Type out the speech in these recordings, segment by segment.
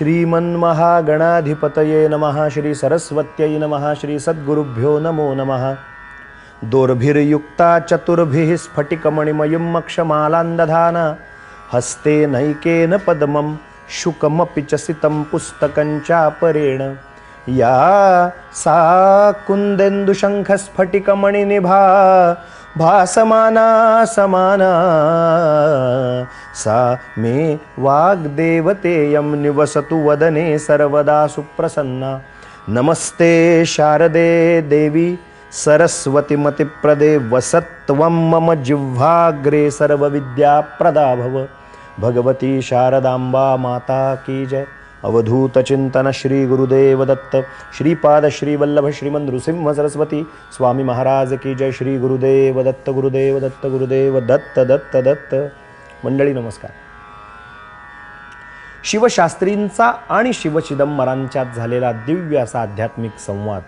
श्रीमन्महागणाधिपतये नमः श्री सरस्वत्यै नमः श्री सद्गुरुभ्यो नमो नमः। दोर्भिर्युक्ता चतुर्भिः स्फटिकमणिमयं मक्षमालान्दधान हस्ते नैकेन पद्मं शुकमपि च सितं पुस्तकं चापरेण। या सा कुन्देन्दुशङ्खस्फटिकमणिनिभा भासमाना समाना। सा मे वाग्देवतेयं निवसतु वदने सर्वदा सुप्रसन्ना। नमस्ते शारदे देवी सरस्वतीमतिप्रदे वसत्वं मम जिह्वाग्रे सर्वविद्याप्रदा भव। भगवती शारदांबा माता की जय अवधूत चिंतन श्री गुरुदेव दत्त श्रीपाद श्रीवल्लभ श्रीमन श्रीमंत नृसिंह सरस्वती स्वामी महाराज की जय श्री गुरुदेव दत्त गुरुदेव दत्त गुरुदेव दत्त. दत्त दत्त मंडळी नमस्कार. शिवशास्त्रींचा आणि शिवचिदंबरांच्यात झालेला दिव्य असा आध्यात्मिक संवाद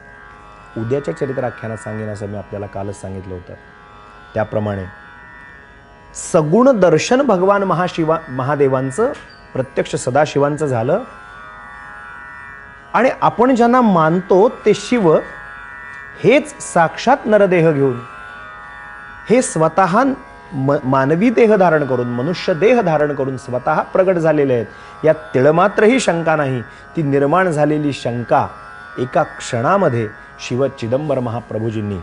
उद्याच्या चरित्राख्यानात सांगेन असं मी आपल्याला कालच सांगितलं होतं. त्याप्रमाणे सगुण दर्शन भगवान महाशिवा महादेवांचं प्रत्यक्ष सदाशिवांचं झालं. आणि आपण ज्यांना मानतो ते शिव हेच साक्षात नरदेह घेऊन हे स्वतः म मानवी देह धारण करून मनुष्य देह धारण करून स्वतः प्रगट झालेले आहेत. यात तिळमात्रही शंका नाही. ती निर्माण झालेली शंका एका क्षणामध्ये शिव चिदंबर महाप्रभूजींनी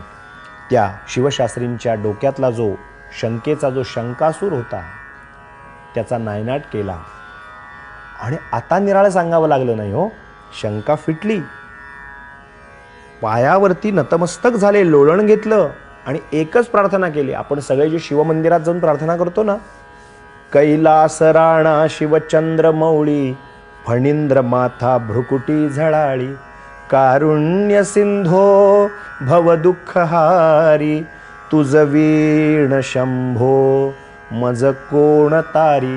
त्या शिवशास्त्रींच्या डोक्यातला जो शंकेचा जो शंकासूर होता त्याचा नायनाट केला. आणि आता निराळं सांगावं लागलं नाही हो. शंका फिटली. पायावरती नतमस्तक झाले लोळण घेतलं आणि एकच प्रार्थना केली. आपण सगळे जे शिवमंदिरात जाऊन प्रार्थना करतो ना कैलास राणा शिवचंद्र मौळी फणींद्र माथा भ्रुकुटी झळाळी कारुण्य सिंधो भव दुःखहारी तुझ वीण शंभो मज कोण तारी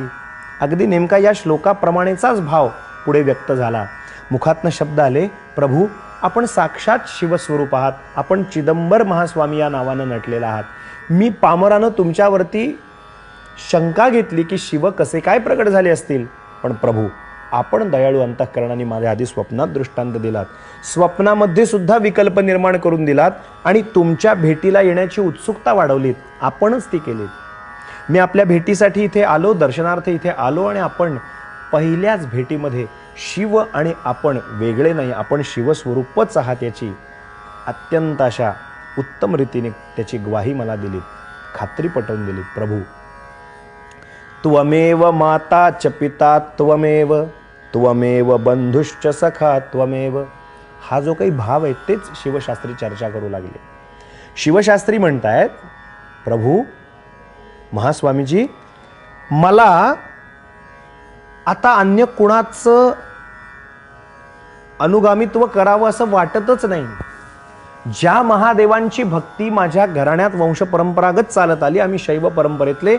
अगदी नेमका या श्लोकाप्रमाणेचाच भाव पुढे व्यक्त झाला. मुखातनं शब्द आले प्रभू आपण साक्षात शिवस्वरूप आहात. आपण चिदंबर महास्वामी या नावानं नटलेला आहात. मी पामरानं तुमच्यावरती शंका घेतली की शिव कसे काय प्रकट झाले असतील. पण प्रभू आपण दयाळू अंतःकरणाने माझ्या आधी स्वप्नात दृष्टांत दिलात. स्वप्नामध्ये सुद्धा विकल्प निर्माण करून दिलात आणि तुमच्या भेटीला येण्याची उत्सुकता वाढवलीत. आपणच ती केलीत. मी आपल्या भेटीसाठी इथे आलो दर्शनार्थ इथे आलो आणि आपण पहिल्याच भेटीमध्ये शिव आणि आपण वेगळे नाही आपण शिवस्वरूपच आहात याची अत्यंत अशा उत्तम रीतीने त्याची ग्वाही मला दिली खात्री पटवून दिली प्रभू त्वमेव माता च पिता त्वमेव त्वमेव बंधुश्च सखा त्वमेव. हा जो काही भाव आहे तेच शिवशास्त्री चर्चा करू लागले. शिवशास्त्री म्हणतायत प्रभू महास्वामीजी मला आता अन्य कुणाचं अनुगामित्व करावं असं वाटतच नाही. ज्या महादेवांची भक्ती माझ्या घराण्यात वंशपरंपरागत चालत आली आम्ही शैव परंपरेतले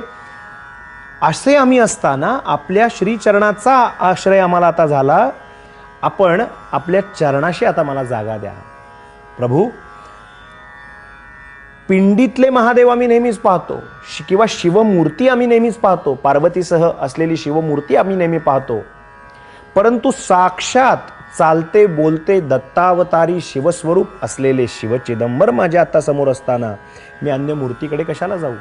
असे आम्ही असताना आपल्या श्रीचरणाचा आश्रय आम्हाला आता झाला. आपण आपल्या चरणाशी आता मला जागा द्या. प्रभू पिंडीतले महादेव आम्ही नेहमीच पाहतो. किंवा शिवमूर्ती आम्ही नेहमीच पाहतो. पार्वतीसह असलेली शिवमूर्ती आम्ही नेहमी पाहतो. परंतु साक्षात चालते बोलते दत्तावतारी शिवस्वरूप असलेले शिवचिदंबर माझ्या आता समोर असताना मी अन्य मूर्तीकडे कशाला जाऊ?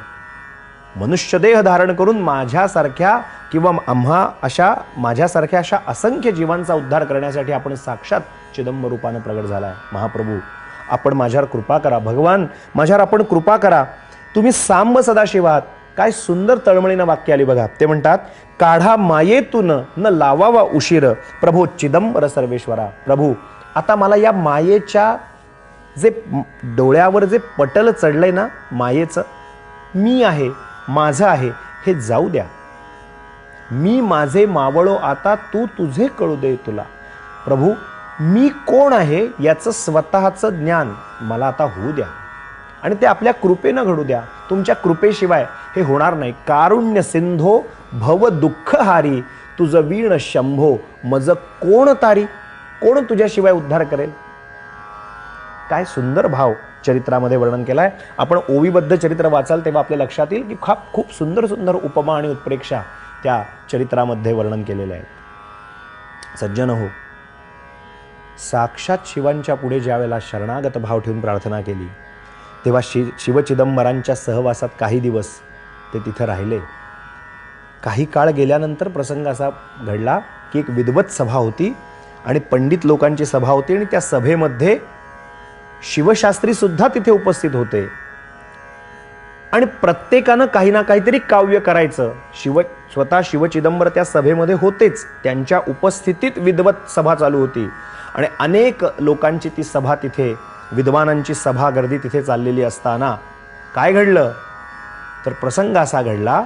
मनुष्यदेह धारण करून माझ्यासारख्या किंवा आम्हा अशा माझ्यासारख्या अशा असंख्य जीवांचा उद्धार करण्यासाठी आपण साक्षात चिदंबर रूपानं झाला आहे महाप्रभू आपण माझ्यावर कृपा करा. भगवान माझ्यावर आपण कृपा करा. तुम्ही सांब सदाशिव आहात. काय सुंदर तळमळीनं वाक्य आली बघा. ते म्हणतात काढा मायेतून न लावावा उशीर. प्रभू चिदंबर सर्वेश्वरा. प्रभू आता मला या मायेच्या जे डोळ्यावर जे पटल चढलंय ना मायेचं मी आहे माझं आहे हे जाऊ द्या. मी माझे मावळो आता तू तुझे कळू दे तुला. प्रभू मी कोण आहे याचं स्वतःचं ज्ञान मला आता होऊ द्या. आणि ते आपल्या कृपेनं घडू द्या. तुमच्या कृपेशिवाय हे होणार नाही. कारुण्य सिंधो भव दुःखहारी तुझं वीण शंभो मज कोण तारी? कोण तुझ्याशिवाय उद्धार करेल? काय सुंदर भाव चरित्रामध्ये वर्णन केलं आहे आपण ओवीबद्ध चरित्र वाचाल तेव्हा आपल्या लक्षात येईल की खूप खूप सुंदर सुंदर उपमा आणि उत्प्रेक्षा त्या चरित्रामध्ये वर्णन केलेल्या आहेत सज्जन हो साक्षात शिवांच्या पुढे ज्यावेळेला शरणागत भाव ठेवून प्रार्थना केली तेव्हा शि शिवचिदंबरांच्या सहवासात काही दिवस ते तिथं राहिले. काही काळ गेल्यानंतर प्रसंग असा घडला की एक विद्वत सभा होती आणि पंडित लोकांची सभा होती आणि त्या सभेमध्ये शिवशास्त्रीसुद्धा तिथे उपस्थित होते. आणि प्रत्येकानं काही ना काहीतरी काव्य करायचं. शिव स्वतः शिवचिदंबर त्या सभेमध्ये होतेच. त्यांच्या उपस्थितीत विद्वत सभा चालू होती. आणि अनेक लोकांची ती सभा तिथे विद्वानांची सभा गर्दी तिथे चाललेली असताना काय घडलं? तर प्रसंग असा घडला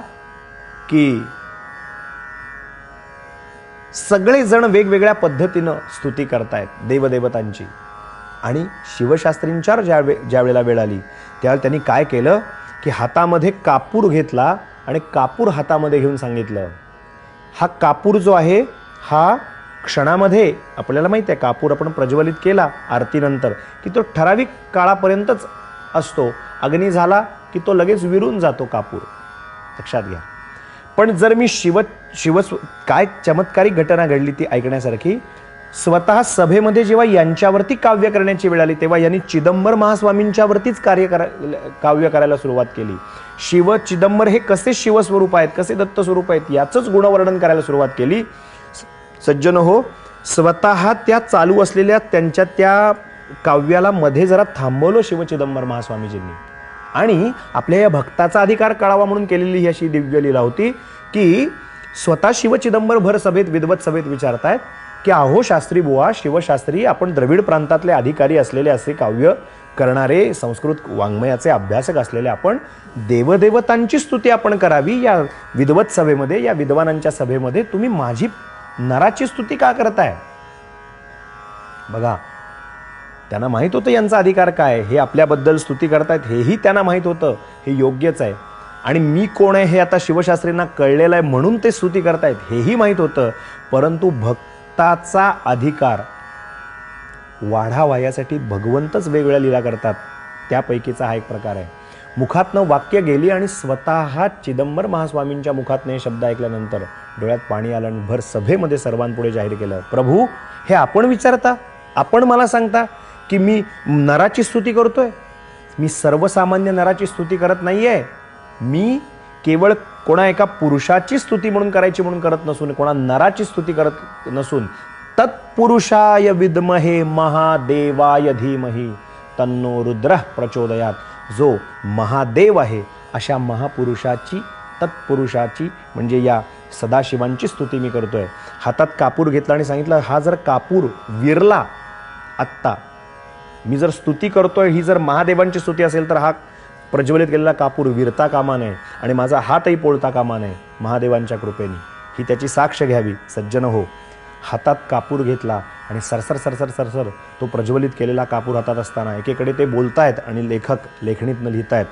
की सगळेजण वेगवेगळ्या पद्धतीनं स्तुती करतायत देवदेवतांची. आणि शिवशास्त्रींच्यावर ज्या वे ज्या वेळेला वेळ आली त्यावेळेला त्यांनी काय केलं? की हातामध्ये कापूर घेतला आणि कापूर हातामध्ये घेऊन सांगितलं. हा कापूर जो आहे हा क्षणामध्ये आपल्याला माहिती आहे कापूर आपण प्रज्वलित केला आरतीनंतर की तो ठराविक काळापर्यंतच असतो. अग्नी झाला की तो लगेच विरून जातो कापूर. लक्षात घ्या. पण जर मी शिव शिवस्व काय चमत्कारिक घटना घडली ती ऐकण्यासारखी स्वतः सभेमध्ये जेव्हा यांच्यावरती काव्य करण्याची वेळ आली तेव्हा यांनी चिदंबर महास्वामींच्यावरतीच कार्य करा काव्य करायला सुरुवात केली. शिव चिदंबर हे कसे शिवस्वरूप आहेत कसे दत्त स्वरूप आहेत याचंच गुणवर्णन करायला सुरुवात केली. सज्जन हो स्वतः त्या चालू असलेल्या त्यांच्या त्या काव्याला मध्ये जरा थांबवलं शिवचिदंबर महास्वामीजींनी. आणि आपल्या या भक्ताचा अधिकार कळावा म्हणून केलेली ही अशी दिव्य लीला होती की स्वतः शिवचिदंबर भर सभेत विद्वत सभेत विचारतायत की अहो शास्त्री बुवा शिवशास्त्री आपण द्रविड प्रांतातले अधिकारी असलेले असे काव्य करणारे संस्कृत वाङ्मयाचे अभ्यासक असलेले आपण देवदेवतांची स्तुती आपण करावी या विद्वत सभेमध्ये या विद्वानांच्या सभेमध्ये तुम्ही माझी नराची स्तुती का करताय? बघा त्यांना माहीत होतं यांचा अधिकार काय? हे आपल्याबद्दल स्तुती करतायत हेही त्यांना माहीत होतं हे योग्यच आहे. आणि मी कोण आहे हे आता शिवशास्त्रींना कळलेलं आहे म्हणून ते स्तुती करतायत हेही माहीत होतं. परंतु भक्ताचा अधिकार वाढावा यासाठी भगवंतच वेगवेगळ्या लीला करतात. त्यापैकीचा हा एक प्रकार आहे. मुखातनं वाक्य गेली आणि स्वतः चिदंबर महास्वामींच्या मुखातनं हे शब्द ऐकल्यानंतर डोळ्यात पाणी आलं आणि भर सभेमध्ये सर्वांपुढे जाहीर केलं. प्रभू हे आपण विचारता? आपण मला सांगता की मी नराची स्तुती करतोय? मी सर्वसामान्य नराची स्तुती करत नाही आहे मी केवळ कोणा एका पुरुषाची स्तुती म्हणून करायची म्हणून करत नसून कोणा नराची स्तुती करत नसून तत्पुरुषाय विद्महे महादेवाय धीमही तन्नो रुद्र प्रचोदयात. जो महादेव आहे अशा महापुरुषाची तत्पुरुषाची म्हणजे या सदाशिवांची स्तुती मी करतोय. हातात कापूर घेतला आणि सांगितलं हा जर कापूर विरला आत्ता मी जर स्तुती करतोय ही जर महादेवांची स्तुती असेल तर हा प्रज्वलित केलेला कापूर विरता कामा नये आणि माझा हातही पोळता कामा नये महादेवांच्या कृपेने. ही त्याची साक्ष घ्यावी सज्जन हो. हातात कापूर घेतला आणि सरसर सरसर सरसर तो प्रज्वलित केलेला कापूर हातात असताना एकीकडे ते बोलतायत आणि लेखक लेखणीतनं लिहितायत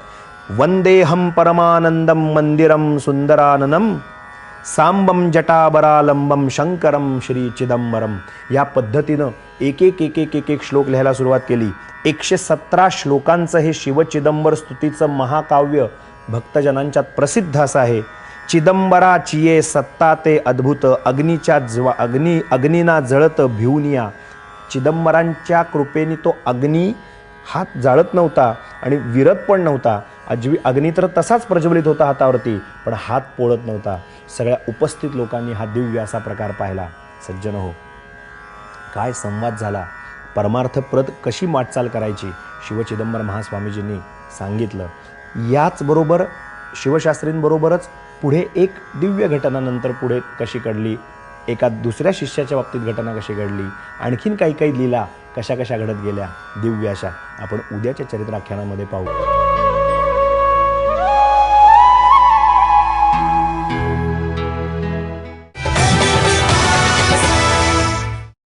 वंदेहम परमानंदम मंदिरम सुंदराननम सांबम जटाबरालंबम शंकरम श्री चिदंबरम या पद्धतीनं एक एक एक एक एक एक श्लोक लिहायला सुरुवात केली. एकशे सतरा श्लोकांचं हे शिवचिदंबर स्तुतीचं महाकाव्य भक्तजनांच्यात प्रसिद्ध असं आहे. चिदंबरा चिये सत्ता ते अद्भुत अग्नीच्या ज्वा अग्नी अग्नीना जळत भिवनिया. चिदंबरांच्या कृपेने तो अग्नी हात जाळत नव्हता आणि विरत पण नव्हता. अजवी अग्नी तर तसाच प्रज्वलित होता हातावरती पण हात पोळत नव्हता. सगळ्या उपस्थित लोकांनी हा दिव्य असा प्रकार पाहिला. सज्जन हो काय संवाद झाला? परमार्थ प्रत कशी वाटचाल करायची? शिवचिदंबर महास्वामीजींनी सांगितलं. याचबरोबर शिवशास्त्रींबरोबरच पुढे एक दिव्य घटना नंतर पुढे कशी घडली? एका दुसऱ्या शिष्याच्या बाबतीत घटना कशी घडली? आणखीन काही काही लीला कशा कशा घडत गेल्या? दिव्य अशा. आपण उद्याच्या चरित्राख्यानामध्ये पाहू.